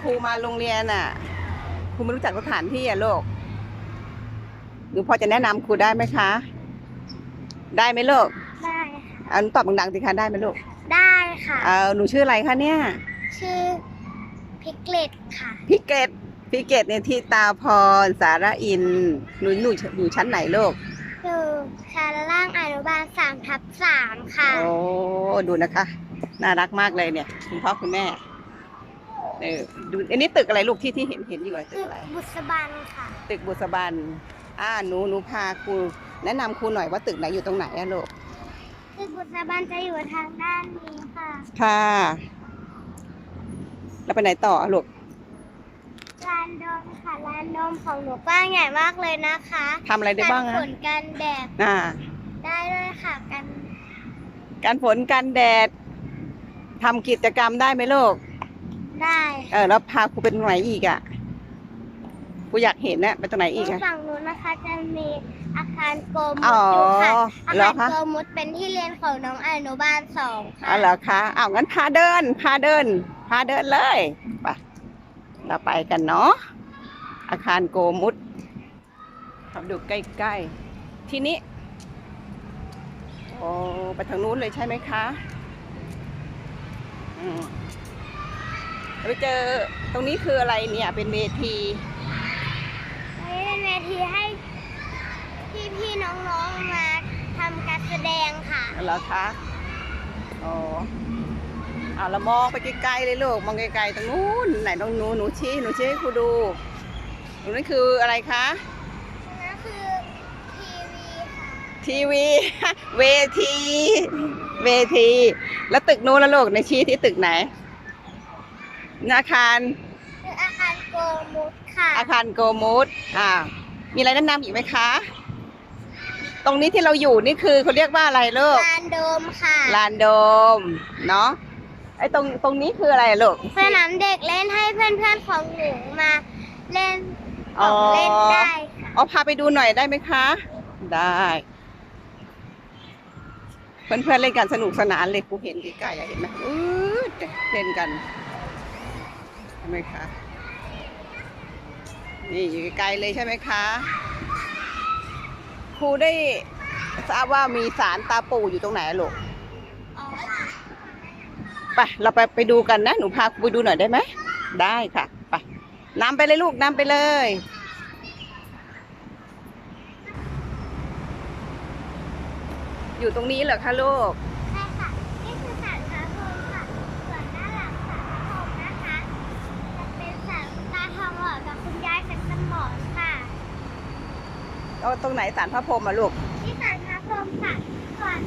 ครูมาโรงเรียนอะครูไม่รู้จักสถานที่อะลูกหนูพอจะแนะนำครูได้ไหมคะ ได้ไหมลูกได้เอาหนูตอบดังๆสิคะได้ไหมลูกได้ค่ะ เออหนูชื่ออะไรคะเนี่ย ชื่อพิกเลตค่ะพี่เกดพี่เกดเนี่ยที่ตาพรสารอินทร์หนูหนูอยู่ชั้นไหนลูก อยู่ชั้นล่างอนุบาลสามทับสามค่ะ โอ้ ดูนะคะ น่ารักมากเลยเนี่ย คุณพ่อคุณแม่ เออดูอันนี้ตึกอะไรลูกที่ที่เห็นเห็นอยู่อะตึตึกกอะไร บุษบันค่ะ ตึกบุษบันอ่าหนูหนูพาครูแนะนำครูหน่อยว่าตึกไหนอยู่ตรงไหนอะลูก ตึกบุษบันจะอยู่ทางด้านนี้ค่ะ ค่ะ แล้วไปไหนต่ออะลูกลานโดมค่ะลานโดมของหนูกว้างใหญ่มากเลยนะคะทำอะไรได้บ้างกันอะฝนกันแดดอ่า ได้ด้วยค่ะกันการฝนกันแดดทำกิจกรรมได้ไหมลูก ได้เออแล้วพาครูไปตรงไหนอีกอะครูอยากเห็นนะไปตรงไหนอีกอะฝั่งนู้นนะคะจะมีอาคารโกมุอ๋ดออยู่ค่ะอาเหรอคารคะโกมุดเป็นที่เรียนของน้องอนุบาลสองค่ะ อ๋อเหรอคะอ้าวงั้นพาเดิน พาเดิน พาเดินเลยไปเราไปกันเนาะ อาคารโกมุดทำดูใกล้ๆ ที่นี้ โอ้ ไปทางนู้นเลยใช่ไหมคะ อืม ไปเจอตรงนี้คืออะไรเนี่ยเป็นเวทีอันนี้เป็นเวทีให้พี่ๆน้องๆมาทำการแสดงค่ะ เหรอคะอ๋อเอาเรามองไปไกลๆเลยลูกมองไกลๆตรงนู้นไหนตรงนู้นหนูชี้หนูชี้ให้ครูดูตรงนั้นคืออะไรคะนั่นคือทีวีค่ะทีวีเวที เวที แล้วตึกนู้นแล้วลูกในชี้ที่ตึกไหน อาคารคืออาคารโกมุดค่ะ อาคารโกมุดอ่า มีอะไรแนะนำอีกไหมคะ ตรงนี้ที่เราอยู่นี่คือเขาเรียกว่าอะไรลูกลานโดมค่ะลานโดม เนาะไอ้ตรงตรงนี้คืออะไรลูกสนามเด็กเล่นให้เพื่อนๆของหนูมาเล่นขอ๋อองเล่นได้ค่ะเอาพาไปดูหน่อยได้ไหมคะ ได้ เพื่อนๆเล่นกันสนุกสนานเลยกูเห็นใกล้ๆอะเห็นไหมอืดเล่นกันใช่ไหมคะ นี่อยู่ไกลเลยใช่ไหมคะ ครูได้ทราบว่ามีสารตาปู่อยู่ตรงไหนลูกไปเราไปไปดูกันนะ หนูพาครูไปดูหน่อยได้ไหม ได้ค่ะไปนำไปเลยลูกนำไปเลยอยู่ตรงนี้เหรอคะลูก ใช่ค่ะ นี่คือสารพระพรหมค่ะ ส่วนด้านหลังสารพระพรหมนะคะ จะเป็นสารตาทองหล่อกับคุณยายเป็นสมอนค่ะ เอาตรงไหนสารพระพรหมอะลูก ที่สารพระพรหมค่ะส่วน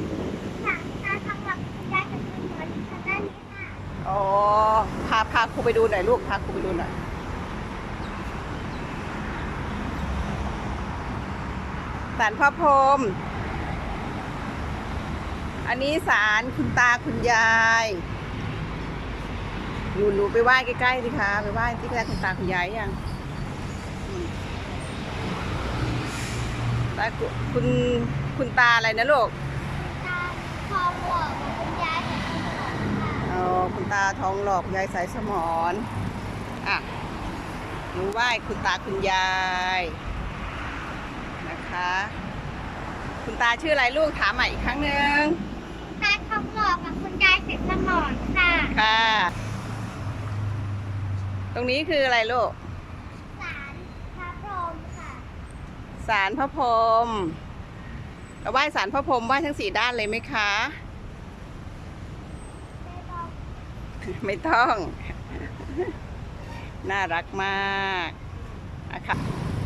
สารตาทองหล่อกับคุณยายเป็นสมอนอยู่ทางด้านนี้ค่ะอ๋อ พาพาครูไปดูหน่อยลูก พาครูไปดูหน่อย สารพระพรหม อันนี้สารคุณตาคุณยายหนูหนูไปไหว้ใกล้ๆสิคะ ไปไหว้ที่แรกคุณตาคุณยายยังอืม ตาคุณคุณคุณตาอะไรนะลูกตาทองหล่อกับคุณยายเป็นสมอนค่ะอ๋อคุณตาทองหลอกยายสายสมอนอะหนูไหว้คุณตาคุณยายนะคะ คุณตาชื่ออะไรลูกถามใหม่อีกครั้งหนึ่งตาทองหล่อกับคุณยายเป็นสมอนค่ะค่ะ ตรงนี้คืออะไรลูก สารพระพรหมค่ะ สารพระพรหมเราไหว้สารพระพรหมไหว้ทั้งสี่ด้านเลยไหมคะ ไม่ต้องไม่ต้องน่ารักมากอะค่ะ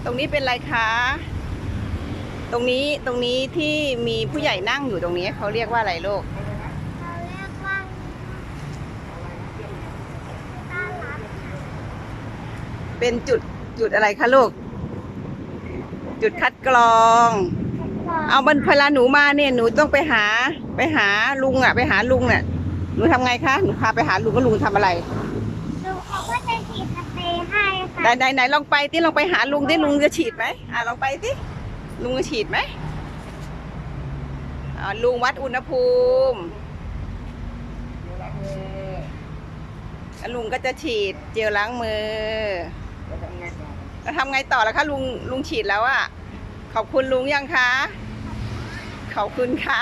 ตรงนี้เป็นอะไรคะ ตรงนี้ตรงนี้ที่มีผู้ใหญ่นั่งอยู่ตรงนี้เขาเรียกว่าอะไรลูกเราเรียกว่าต้ารักเป็นจุดจุดอะไรคะลูก จุดคัดกรอง เอาบันเวลาหนูมาเนี่ยหนูต้องไปหาไปหาลุงอะ ไปหาลุงน่ะหนูทำไงคะหนูพาไปหาลุงก็ลุงทำอะไรดูเขาก็จะฉีดสเปรย์ให้ค่ะไหนไหนไหนลองไปที่ลองไปหาลุงที่ลุงจะฉีดไหมอ่าลองไปที่ลุงจะฉีดไหมอ่าลุงวัดอุณหภูมิแล้วลุงก็จะฉีดเจลล้างมือแล้วทำไงต่อแล้วทำไงต่อล่ะคะลุงลุงฉีดแล้วอะ ขอบคุณลุงยังคะ ขอบคุณค่ะ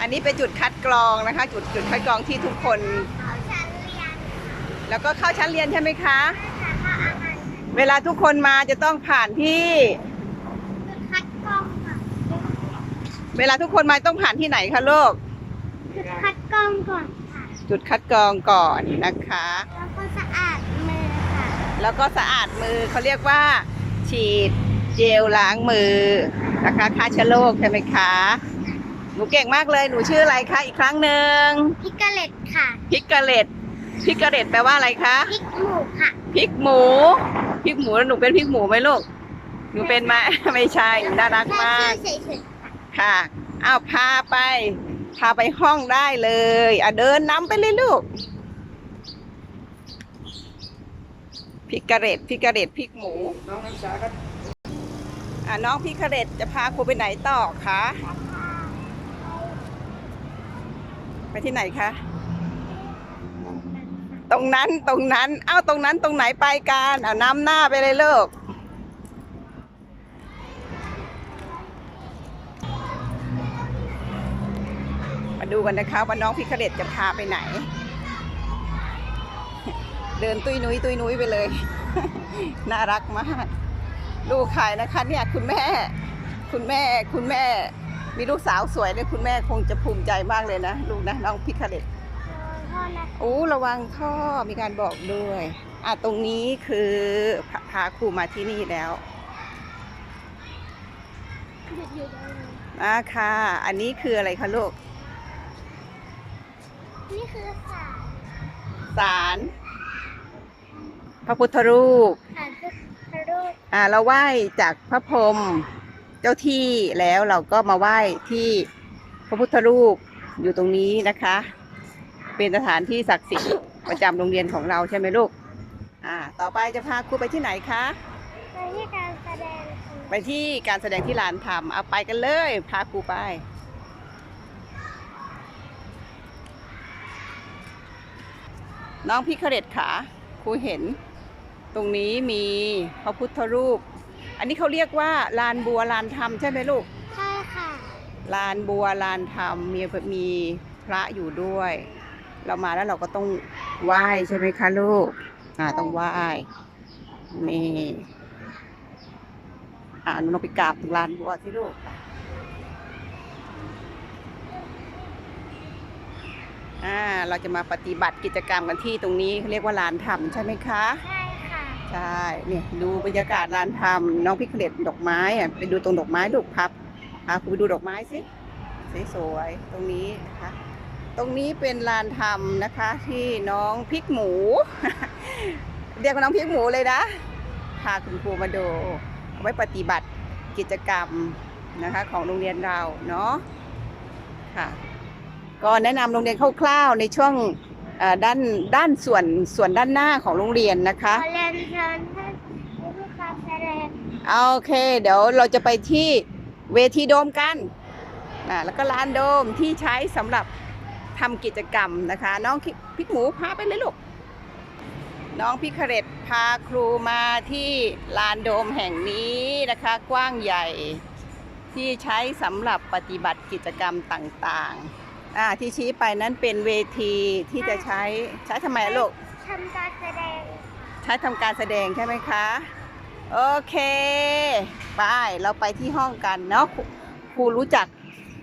อันนี้เป็นจุดคัดกรองนะคะ จุดจุดคัดกรองที่ทุกคนเขาชั้นเรียนแล้วก็เข้าชั้นเรียนใช่ไหมคะค่ะเขาอาหารเวลาทุกคนมาจะต้องผ่านที่จุดคัดกรองค่ะ เวลาทุกคนมาต้องผ่านที่ไหนคะลูก จุดคัดกรองก่อนค่ะ จุดคัดกรองก่อนนะคะ แล้วก็สะอาดมือค่ะ แล้วก็สะอาดมือเขาเรียกว่า ฉีด เจลล้างมือนะคะฆ่าเชื้อโรคใช่ไหมคะ หนูเก่งมากเลย หนูชื่ออะไรคะอีกครั้งหนึ่งพิกาเลตค่ะ พิกเกเลตพิกเกเลตแปลว่าอะไรคะพริกหมูค่ะพริกหมูพริกหมูแล้วหนูเป็นพริกหมูไหมลูก หนูเป็นไหมไม่ใช่หนูน่ารักมากแค่ชื่อเฉยค่ะอ้าวพาไป พาไปห้องได้เลยอะเดินนำไปเลยลูกพริกกระเร็ดพริกกระเร็ดพริกหมูน้องนักศึกษาครับ อะน้องพริกกระเร็ดจะพาครูไปไหนต่อคะไปที่ไหนคะตรงนั้นตรงนั้น เอ้าตรงนั้นตรงไหนไปกันเอาน้ำหน้าไปเลยลูกมาดูกันนะคะว่าน้องพิคเดตจะพาไปไหน เดินตุยนุ้ยตุยนุ้ยไปเลย น่ารักมาก ลูกใครนะคะเนี่ยคุณแม่ คุณแม่คุณแม่ มีลูกสาวสวยเลยคุณแม่คงจะภูมิใจมากเลยนะลูกนะน้องพิคเดตๆพ่อนะโอ้ระวังท่อมีการบอกด้วยอะตรงนี้คือพาพาครูมาที่นี่แล้วหยุดอยู่ตรงนี้อะค่ะ อันนี้คืออะไรคะลูก นี่คือสารศาลพระพุทธรูปสารพระรูป อ่าเราไหว้จากพระพรหมเจ้าที่แล้วเราก็มาไหว้ที่พระพุทธรูปอยู่ตรงนี้นะคะ เป็นสถานที่ศักดิ์สิทธิ์ประจำโรงเรียนของเราใช่ไหมลูกอ่าต่อไปจะพาครูไปที่ไหนคะไปที่การแสดงค่ะไปที่การแสดงที่ลานธรรมเอาไปกันเลย พาครูไปน้องพี่คเรตขาครูเห็น ตรงนี้มีพระพุทธรูป อันนี้เขาเรียกว่าลานบัวลานธรรมใช่ไหมลูก ใช่ค่ะ ลานบัวลานธรรมมีมีพระอยู่ด้วย เรามาแล้วเราก็ต้องไหว้ใช่ไหมคะลูก อ่าต้องไหว้ นี่ อ่าหนูลองไปกราบถึงลานบัวสิลูกอ่าเราจะมาปฏิบัติกิจกรรมกันที่ตรงนี้เขาเรียกว่าลานธรรมใช่ไหมคะใช่ค่ะ ใช่เนี่ยดูบรรยากาศลานธรรมน้องพิกเลตดอกไม้อะไปดูตรงดอกไม้ลูกพับพาครูไปดูดอกไม้สิสวยๆตรงนี้นะคะตรงนี้เป็นลานธรรมนะคะที่น้องพริกหมู เรียกว่าน้องพริกหมูเลยนะพาคุณครูมาดูเอาไว้ปฏิบัติกิจกรรมนะคะของโรงเรียนเราเนาะค่ะก็แนะนำโรงเรียนคร่าวๆในช่วง เอ่อด้านด้านส่วนส่วนด้านหน้าของโรงเรียนนะคะ ขอเรียนเชิญท่านผู้การแสดงโอเค เดี๋ยวเราจะไปที่เวทีโดมกันอ่าแล้วก็ลานโดมที่ใช้สำหรับทำกิจกรรมนะคะ น้องพิกหมูพาไปเลยลูก น้องพิคเรตพาครูมาที่ลานโดมแห่งนี้นะคะ กว้างใหญ่ที่ใช้สำหรับปฏิบัติกิจกรรมต่างๆ อ่าที่ชี้ไปนั้นเป็นเวทีที่จะใช้ใช้ทำไมอะลูก ทำการแสดงใช้ทำการแสดงใช่ไหมคะ โอเค ไป เราไปที่ห้องกันเนาะครูครูรู้จัก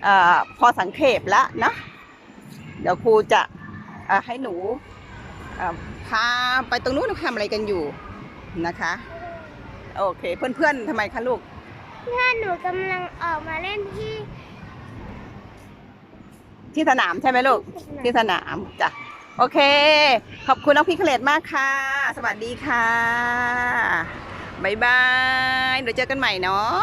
เออพอสังเขปแล้วเนาะเดี๋ยวครูจะเอ่อให้หนูเอ่อพาไปตรงนู้นทำอะไรกันอยู่นะคะ โอเค เพื่อนๆทำไมคะลูก เพื่อนหนูกำลังออกมาเล่นที่ ที่สนามใช่ไหมลูก ที่สนามจ้ะโอเค ขอบคุณน้องพี่เคลดมากค่ะ สวัสดีค่ะ บ๊ายบาย เดี๋ยวเจอกันใหม่เนาะ